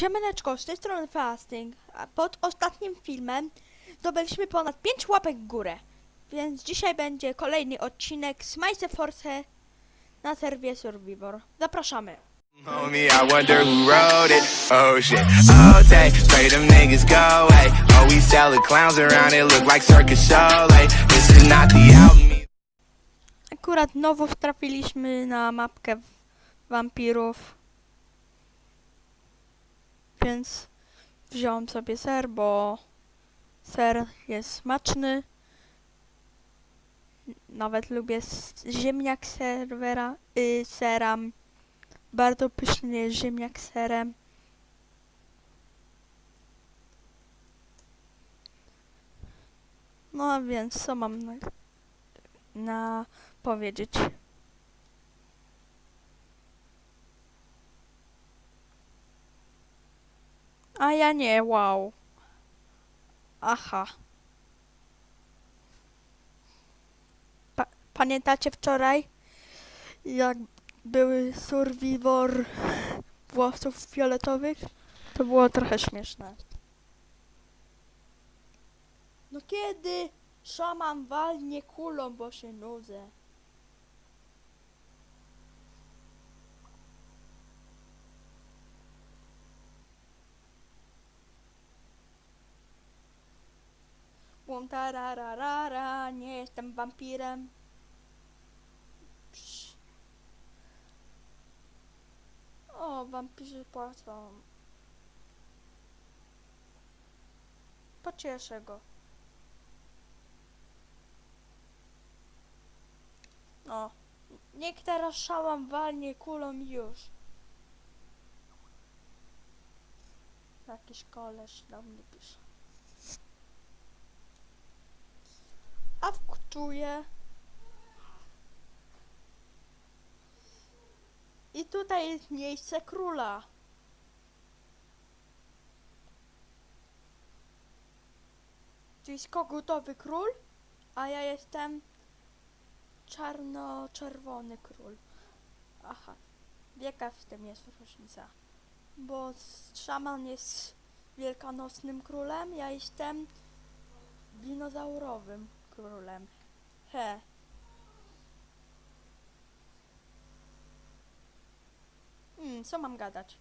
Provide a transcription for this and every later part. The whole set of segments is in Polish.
Siemaneczko, z tej strony Fasting. A pod ostatnim filmem zdobyliśmy ponad 5 łapek w górę. Więc dzisiaj będzie kolejny odcinek z Mice Force na serwie Survivor. Zapraszamy. Homie, I wonder who wrote it. Oh shit. Oh, take, pray them niggas go away. Oh, we sell the clowns around it, look like circus show. Like, this is not the album. Akurat znowu trafiliśmy na mapkę wampirów. Więc wziąłem sobie ser, bo ser jest smaczny. Nawet lubię ziemniak serwera, y, seram. Bardzo pyszny jest ziemniak serem. No a więc co mam na, na powiedzieć? A ja nie, wow. Aha. Pa pamiętacie wczoraj, jak były survivor włosów fioletowych? To było trochę śmieszne. No kiedy szaman walnie kulą, bo się nudzę? Tarararara, nie jestem wampirem. Psz. O, wampirzy płacą. Pocieszę go. O, niech teraz szałam walnie kulą już. Jakiś koleś do mnie pisze. A wczuję. I tutaj jest miejsce króla. Jest kogutowy król, a ja jestem czarno-czerwony król. Aha, jaka w tym jest różnica? Bo szaman jest wielkanocnym królem, ja jestem dinozaurowym królem. He. Hmm, co mam gadać?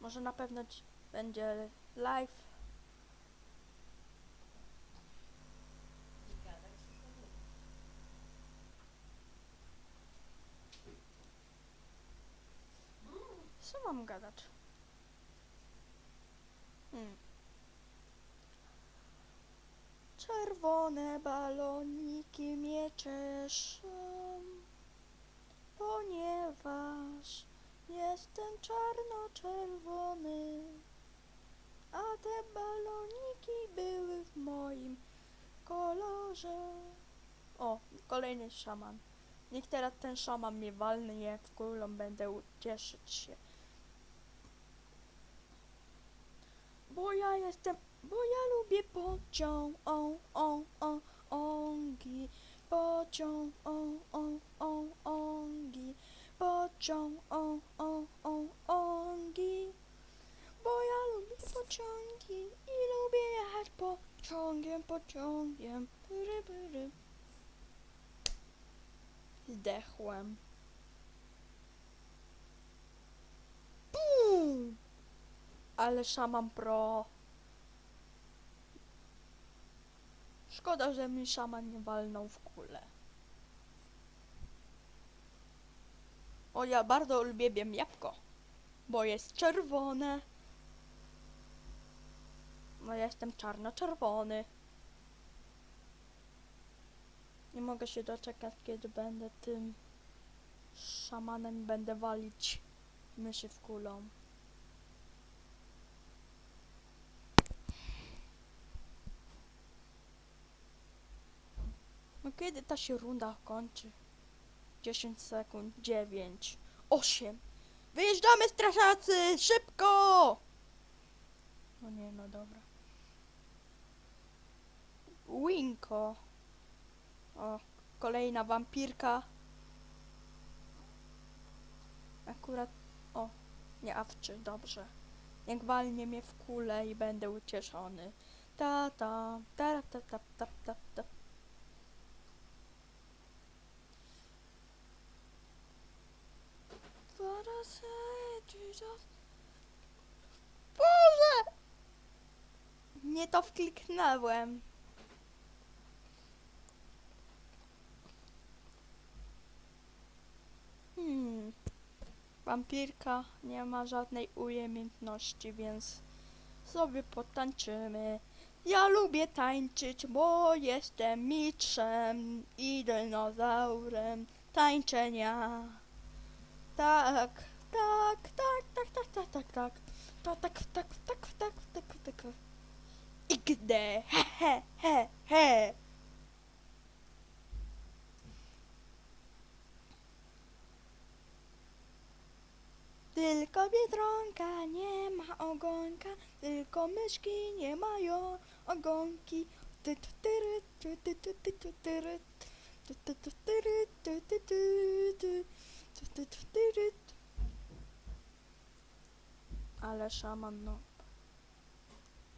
Może na pewno będzie live. Co mam gadać? Hmm. Czerwone baloniki mnie cieszą, ponieważ jestem czarno-czerwony, a te baloniki były w moim kolorze. O, kolejny szaman. Niech teraz ten szaman mnie walnie w kulą, będę cieszyć się. Bo ja jestem, bo ja lubię pociąg, o, o, o, ongi, pociąg, o, o, o, ongi, pociąg, o, o, o, ongi. Bo ja lubię pociągi i lubię jechać pociągiem, pociągiem, pyry, pyry. Zdechłem. Ale szaman pro. Szkoda, że mi szaman nie walnął w kulę. O, ja bardzo uwielbiam jabłko, bo jest czerwone. No, ja jestem czarno-czerwony. Nie mogę się doczekać, kiedy będę tym szamanem będę walić myszy w kulą. No kiedy ta się runda kończy? 10 sekund, 9, 8. Wyjeżdżamy straszacy! Szybko! No nie, no dobra. Winko. O, kolejna wampirka. Akurat, o, Nie awczy, dobrze. Niech walnie mnie w kulę i będę ucieszony. Ta ta, ta ta ta ta ta ta. To wkliknąłem. Hmm. Wampirka nie ma żadnej umiejętności, więc sobie potańczymy. Ja lubię tańczyć, bo jestem mistrzem i dinozaurem tańczenia. Tak, tak, tak, tak, tak, tak, tak, tak. Tak, tak, tak, tak, tak, tak, tak. XD, he, he, he, he. Tylko biedronka nie ma ogonka, tylko myszki nie mają ogonki. Ale szaman, no.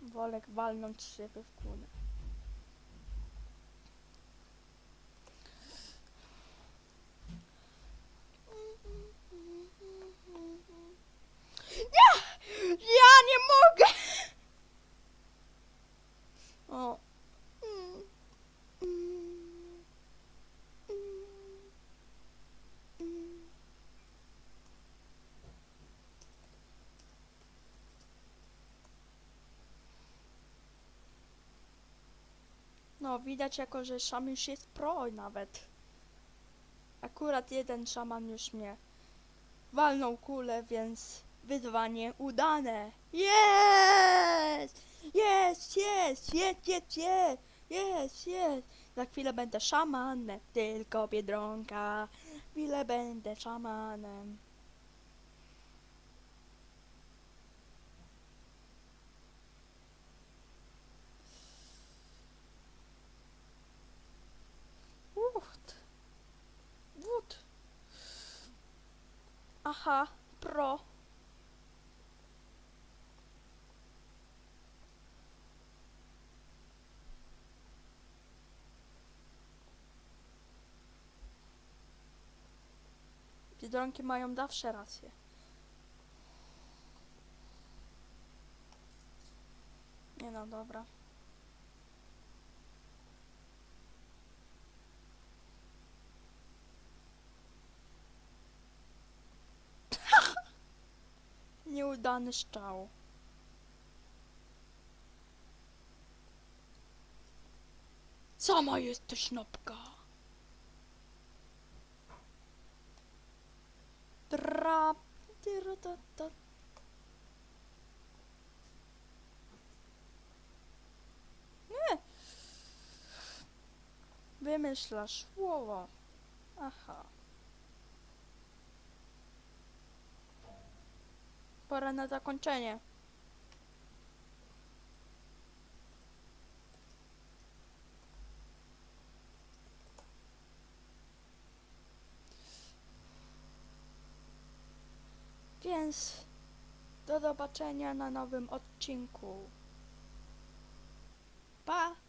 Wolę walnąć siebie w kulę. Nie! Ja nie mogę! O. Mm. Mm. Mm. Mm. Widać jako, że szaman już jest pro nawet. Akurat jeden szaman już mnie walnął kulę, więc wyzwanie udane. Jest! Jest, jest, jest, jest, jest, jest, jest. Za chwilę będę szamanem, tylko biedronka. Chwilę będę szamanem. Pro. Biedronki mają zawsze rację. Nie no, dobra. Nieudany szczał. Sama jesteś nopka. Ta. Nie. Wymyślasz słowo. Aha. Pora na zakończenie. Więc do zobaczenia na nowym odcinku. Pa!